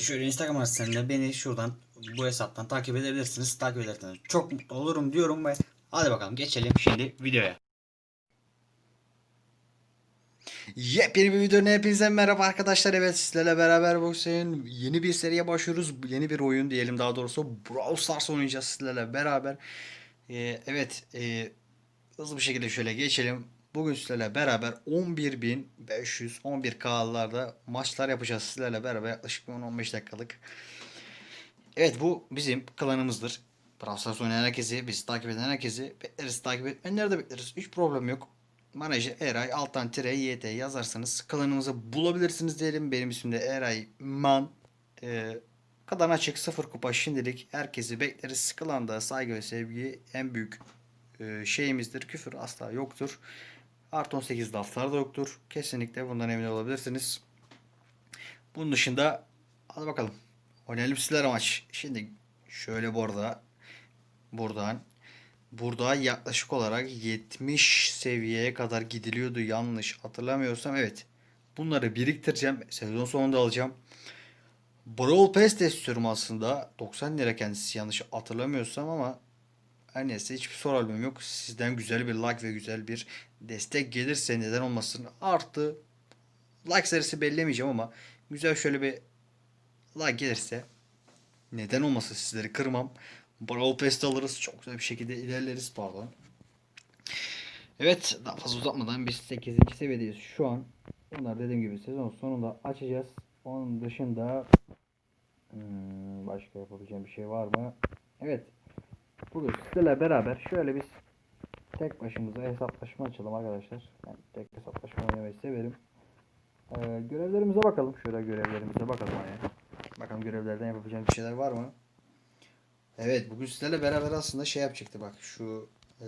Şöyle Instagram adresinden beni şuradan bu hesaptan takip edebilirsiniz. Takip ederseniz çok mutlu olurum diyorum ve hadi bakalım geçelim şimdi videoya. Yepyeni bir videoya hepinize merhaba arkadaşlar. Evet sizlerle beraber bugün yeni bir seriye başlıyoruz. Yeni bir oyun diyelim daha doğrusu. Brawl Stars oynayacağız sizlerle beraber. Ee, evet e, hızlı bir şekilde şöyle geçelim. Bugün sizlerle beraber 11.500 11K'larda maçlar yapacağız sizlerle beraber yaklaşık 10-15 dakikalık. Evet bu bizim klanımızdır. Brawl oynayan herkesi, bizi takip eden herkesi bekleriz. Takip etmeyenleri de bekleriz. Hiç problem yok. Manager Eray alttan tire YT yazarsanız klanımızı bulabilirsiniz diyelim. Benim ismim de Eray Man. Ee, kalan açık sıfır kupa şimdilik herkesi bekleriz. Klanda saygı ve sevgi en büyük e, şeyimizdir. Küfür asla yoktur. Artı 18 laflar da yoktur. Kesinlikle bundan emin olabilirsiniz. Bunun dışında hadi bakalım. Oynayalım sizler maç. Şimdi şöyle bu arada buradan burada yaklaşık olarak 70 seviyeye kadar gidiliyordu yanlış hatırlamıyorsam evet. Bunları biriktireceğim. Sezon sonunda alacağım. Brawl Pass de istiyorum aslında. 90 lira kendisi yanlış hatırlamıyorsam ama her neyse hiçbir soralım yok. Sizden güzel bir like ve güzel bir destek gelirse neden olmasın. Artı like sayısı belirlemeyeceğim ama güzel şöyle bir like gelirse neden olmasın sizleri kırmam. Brawl Pass'te alırız. Çok güzel bir şekilde ilerleriz pardon. Evet daha fazla uzatmadan biz 8. seviyedeyiz şu an. Bunlar dediğim gibi sezon sonunda açacağız. Onun dışında hmm, başka yapabileceğim bir şey var mı? Evet. Bugün sizlerle beraber şöyle biz tek başımıza hesaplaşma açalım arkadaşlar. Ben tek hesaplaşma oynamayı severim. Ee, görevlerimize bakalım. Şöyle görevlerimize bakalım. Yani. Bakalım görevlerden yapabileceğim bir şeyler var mı? Evet bugün sizlerle beraber aslında şey yapacaktı bak şu e,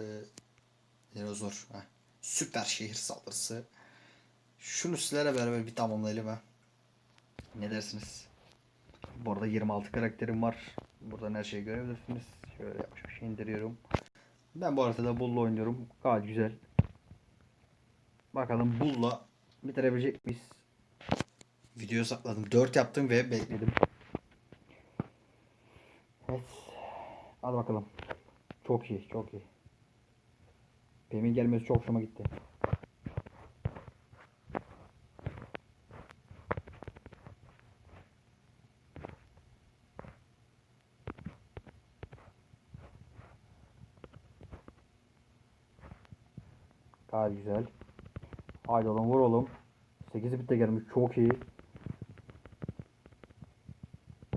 Dinozor. Süper şehir saldırısı. Şunu sizlerle beraber bir tamamlayalım ha. Ne dersiniz? Bu arada 26 karakterim var. Buradan her şeyi görebilirsiniz. Şöyle yavaş yavaş indiriyorum. Ben bu arada da Bull'la oynuyorum. Gayet güzel. Bakalım Bull'la bitirebilecek miyiz? Video sakladım. 4 yaptım ve bekledim. Evet. Hadi bakalım. Çok iyi, çok iyi. Pem'in gelmesi çok hoşuma gitti. Gayet güzel. Haydi oğlum vur oğlum. 8 bit de gelmiş. Çok iyi.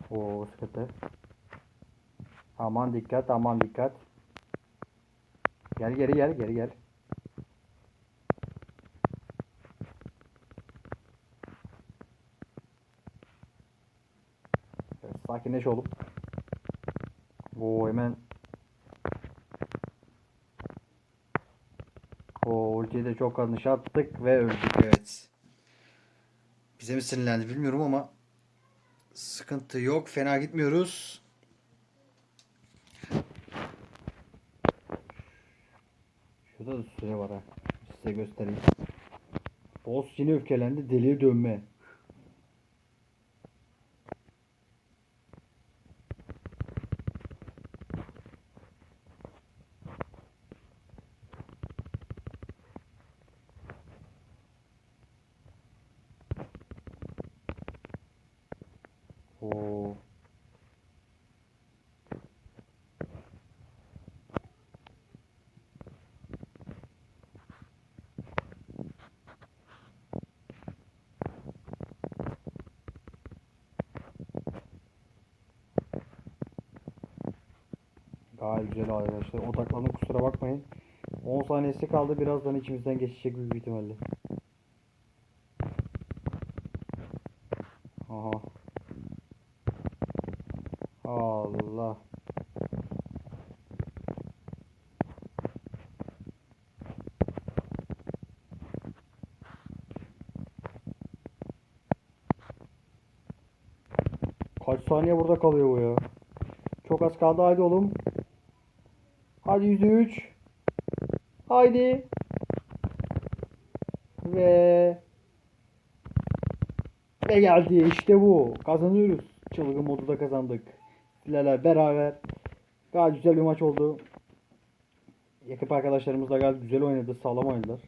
Oo sıkıntı. Aman dikkat aman dikkat. Gel geri gel geri gel. Evet, sakinleş oğlum. Oo hemen. Oo ultiyi de çok yanlış attık ve öldük evet. Bize mi sinirlendi bilmiyorum ama sıkıntı yok. Fena gitmiyoruz. Şurada da süre var ha. Size göstereyim. Boss yine öfkelendi. Deliye dönme. Oo. Gayet güzel arkadaşlar. Odaklanın kusura bakmayın. 10 saniyesi kaldı. Birazdan içimizden geçecek büyük ihtimalle. Aha. Allah. Kaç saniye burada kalıyor bu ya? Çok az kaldı haydi oğlum. Hadi %3. Haydi. Ve ve geldi işte bu. Kazanıyoruz. çılgın modu da kazandık. Sizlerle beraber gayet güzel bir maç oldu. Ekip arkadaşlarımız da gayet güzel oynadı. Sağlam oynadılar.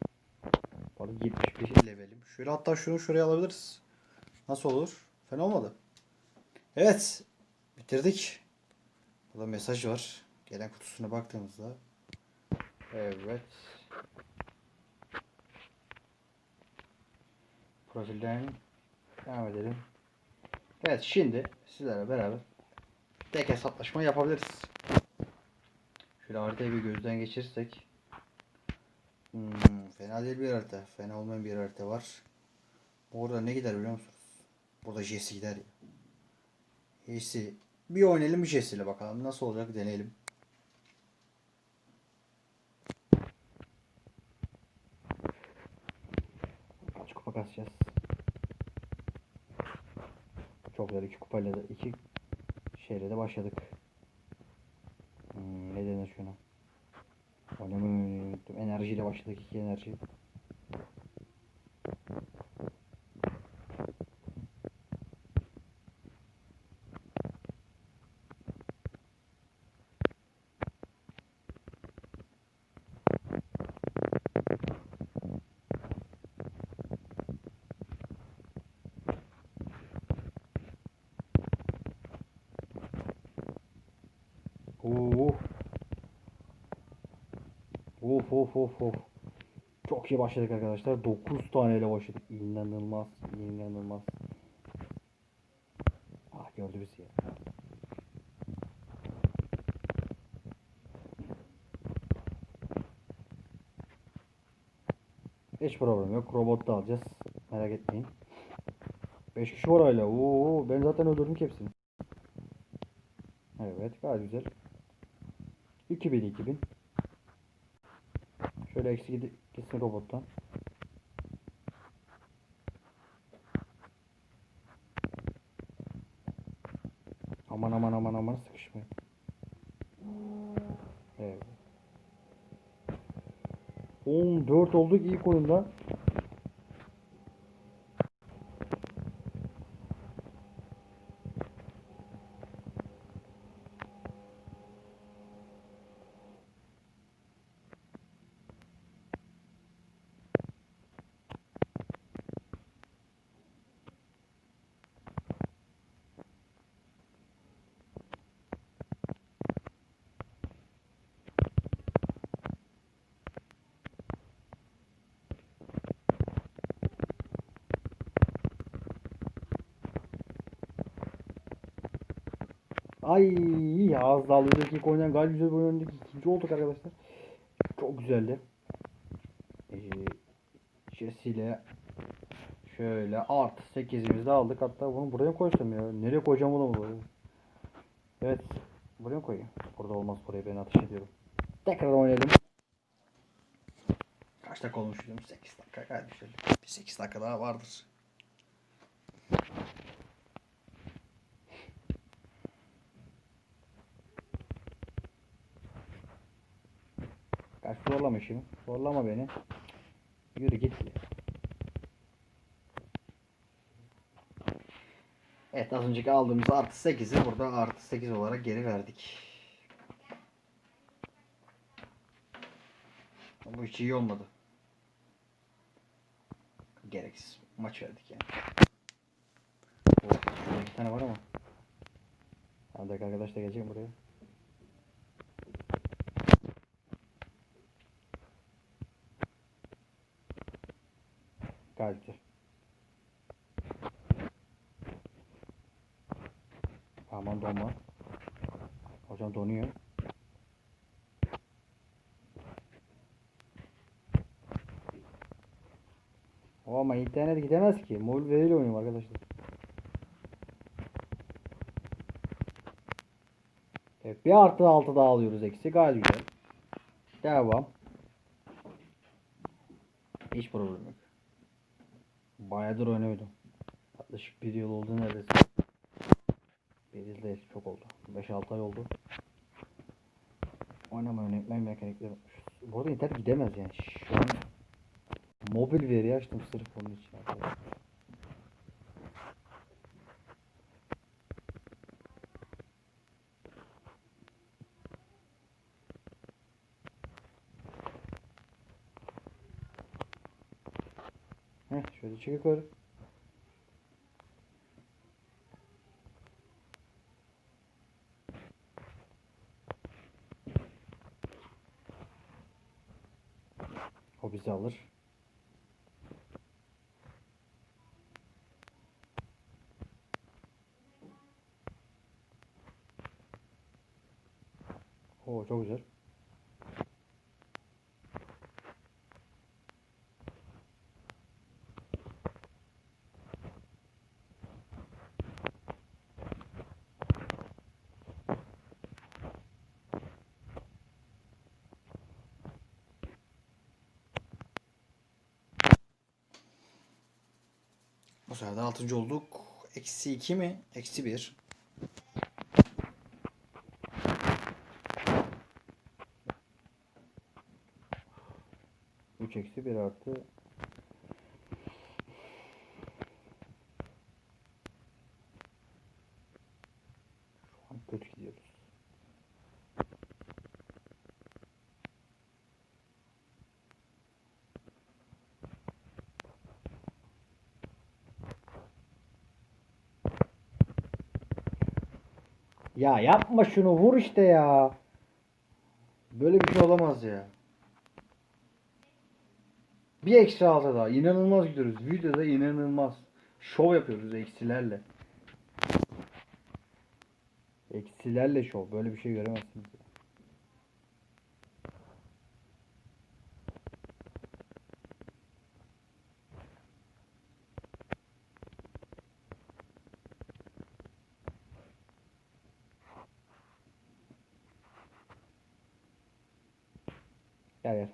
Arada 75 levelim. Şöyle hatta şunu şuraya alabiliriz. Nasıl olur? Fena olmadı. Evet. Bitirdik. Burada mesaj var. Gelen kutusuna baktığımızda. Evet. Profilden devam edelim. Evet şimdi sizlerle beraber tek hesaplaşma yapabiliriz. Şöyle haritayı bir gözden geçirsek. Hmm, fena değil bir harita. Fena olmayan bir harita var. Burada ne gider biliyor musunuz? Burada Jesse gider ya. Jesse. Bir oynayalım Jesse ile bakalım. Nasıl olacak deneyelim. Kaç kupa kasacağız? Çok güzel iki kupayla da iki şeyle de başladık. Hmm, ne denir şuna? Oynamayı unuttum. Enerjiyle başladık iki enerji. Oo. Of of of of. Çok iyi başladık arkadaşlar. 9 taneyle başladık. İnanılmaz. inanılmaz. Ah gördü bizi ya. Hiç problem yok. Robot da alacağız. Merak etmeyin. 5 kişi var hala. Oo, ben zaten öldürdüm ki hepsini. Evet gayet güzel. 2000 2000. Şöyle eksi gitsin robottan. Aman aman aman aman sıkışmayın. Evet. 14 olduk ilk oyunda. Ay az daha alıyorduk ilk oyundan gayet güzel bir oynadık. İkinci olduk arkadaşlar. Çok güzeldi. Ee, Jesse ile şöyle artı 8'imizi de aldık. Hatta bunu buraya koysam ya. Nereye koyacağım bunu? Evet. Buraya koyayım. Burada olmaz buraya ben atış ediyorum. Tekrar oynayalım. Kaç dakika olmuş diyorum? 8 dakika gayet güzel. Bir 8 dakika daha vardır. Kaç zorlama işimi. Zorlama beni. Yürü git. Evet az önceki aldığımız artı 8'i burada artı 8 olarak geri verdik. Bu hiç iyi olmadı. Gereksiz maç verdik yani. Oh, iki tane var ama. Arkadaş da gelecek buraya. Güzel. Aman donma. Hocam donuyor. O ama internet gidemez ki. Mobil veriyle oynuyorum arkadaşlar. Evet, bir artı altı daha alıyoruz eksi. Gayet güzel. Devam. Hiç problem yok. Bayağıdır oynuyordum. Yaklaşık bir yıl oldu neredeyse. Bir yıl değil çok oldu. 5-6 ay oldu. Oynama yönetmen mekanikleri. Bu arada internet gidemez yani. Şu an mobil veri açtım sırf onun için arkadaşlar. Heh, şöyle çık yukarı. O bizi alır. Oo çok güzel. Bu sefer de 6. olduk. Eksi 2 mi? Eksi 1. Üç eksi bir artı Şu an kötü gidiyoruz. Ya yapma şunu vur işte ya. Böyle bir şey olamaz ya. Bir eksi altı daha. İnanılmaz gidiyoruz. Videoda inanılmaz. Şov yapıyoruz eksilerle. Eksilerle şov. Böyle bir şey göremezsiniz. ya. Gel gel.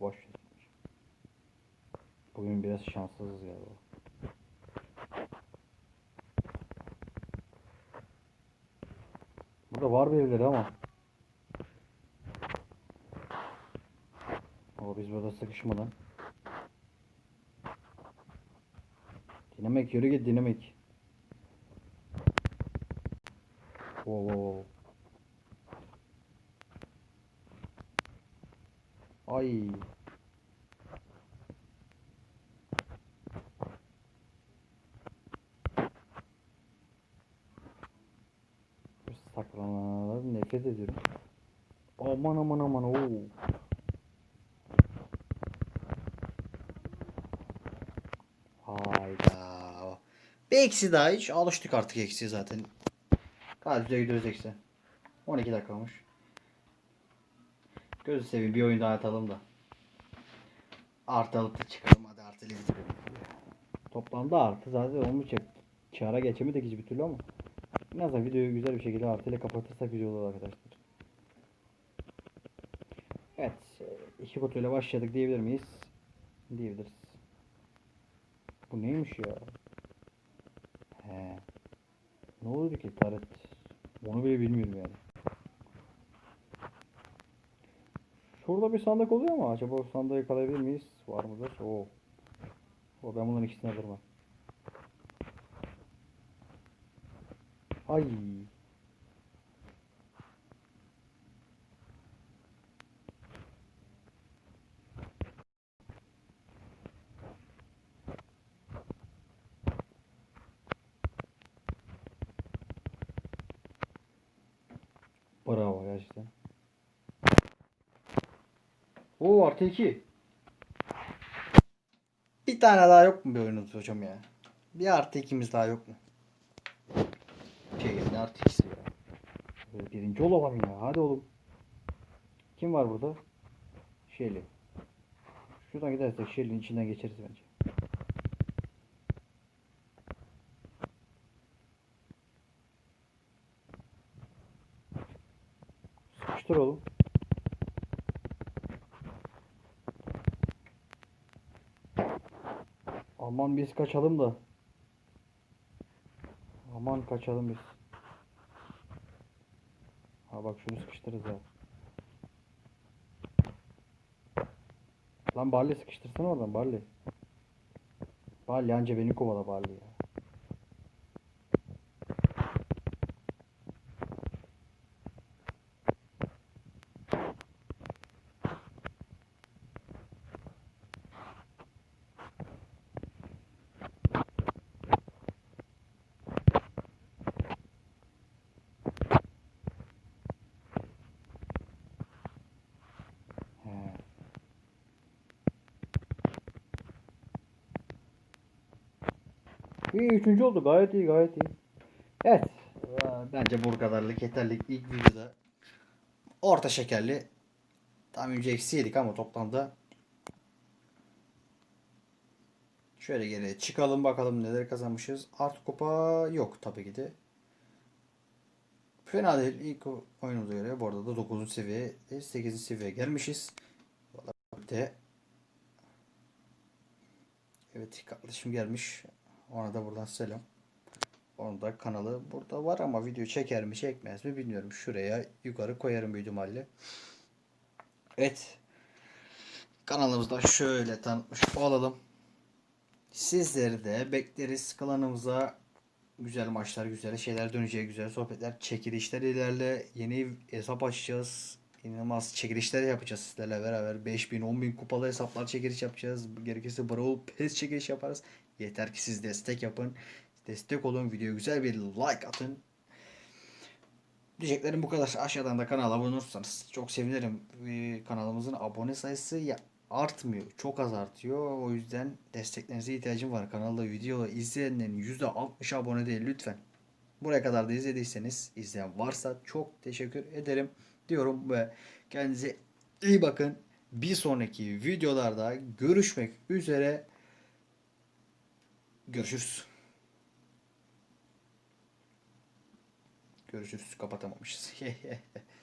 Boş ver. Bugün biraz şanssızız galiba. Burada var birileri ama. O biz burada sıkışmadan. Dinamik yürü git dinamik. Bu Saklanmalardan nefret ediyorum. Aman aman aman oo. Hayda. Bir eksi daha hiç. Alıştık artık eksiye zaten. Kaç güzel gidiyoruz eksi. 12 dakika olmuş. Gözü seveyim bir oyun daha atalım da. Artı alıp da çıkalım. Hadi bitirelim. Toplamda artı zaten olmayacak. Çara geçemedik hiçbir türlü ama. En azından videoyu güzel bir şekilde artıyla kapatırsak güzel olur arkadaşlar. Evet. iki kutuyla başladık diyebilir miyiz? Diyebiliriz. Bu neymiş ya? He. Ne oluyor ki taret? Onu bile bilmiyorum yani. Şurada bir sandık oluyor mu? Acaba o sandığı yakalayabilir miyiz? Var mıdır? Oo. O ben bunların ikisini alırım Ay. Bravo gerçekten. Oo artı 2. Bir tane daha yok mu bir oyunumuz hocam ya? Bir artı ikimiz daha yok mu? Geldi artı ikisi ya. Böyle birinci olalım ya. Hadi oğlum. Kim var burada? Shelly. Şuradan gidersek Shelly'nin içinden geçeriz bence. Sıkıştır oğlum. Aman biz kaçalım da. Aman kaçalım biz. Ha bak şunu sıkıştırırız ya. Lan Barley sıkıştırsana oradan Barley. Barley anca beni kovala Barley ya. İyi üçüncü oldu. Gayet iyi gayet iyi. Evet. Bence bu kadarlık yeterli. İlk videoda orta şekerli. Tam önce eksi yedik ama toplamda şöyle geriye çıkalım bakalım neler kazanmışız. Artı kupa yok tabii ki de. Fena değil. İlk oyunumuza göre bu arada da 9. seviye 8. seviyeye gelmişiz. Valla de Evet kardeşim gelmiş. Ona da buradan selam. Onun da kanalı burada var ama video çeker mi çekmez mi bilmiyorum. Şuraya yukarı koyarım büyük ihtimalle. Evet. Kanalımızda şöyle tanıtmış olalım. Sizleri de bekleriz kanalımıza. Güzel maçlar, güzel şeyler dönecek, güzel sohbetler, çekilişler ilerle. Yeni hesap açacağız. İnanılmaz çekilişler yapacağız sizlerle beraber. 5000, 10000 kupalı hesaplar çekiliş yapacağız. Gerekirse Brawl Pass çekiliş yaparız. Yeter ki siz destek yapın. Destek olun. Videoya güzel bir like atın. Diyeceklerim bu kadar. Aşağıdan da kanala abone olursanız çok sevinirim. Ee, kanalımızın abone sayısı artmıyor. Çok az artıyor. O yüzden desteklerinize ihtiyacım var. Kanalda video izleyenlerin %60 abone değil lütfen. Buraya kadar da izlediyseniz izleyen varsa çok teşekkür ederim diyorum ve kendinize iyi bakın. Bir sonraki videolarda görüşmek üzere. Görüşürüz. Görüşürüz. Kapatamamışız.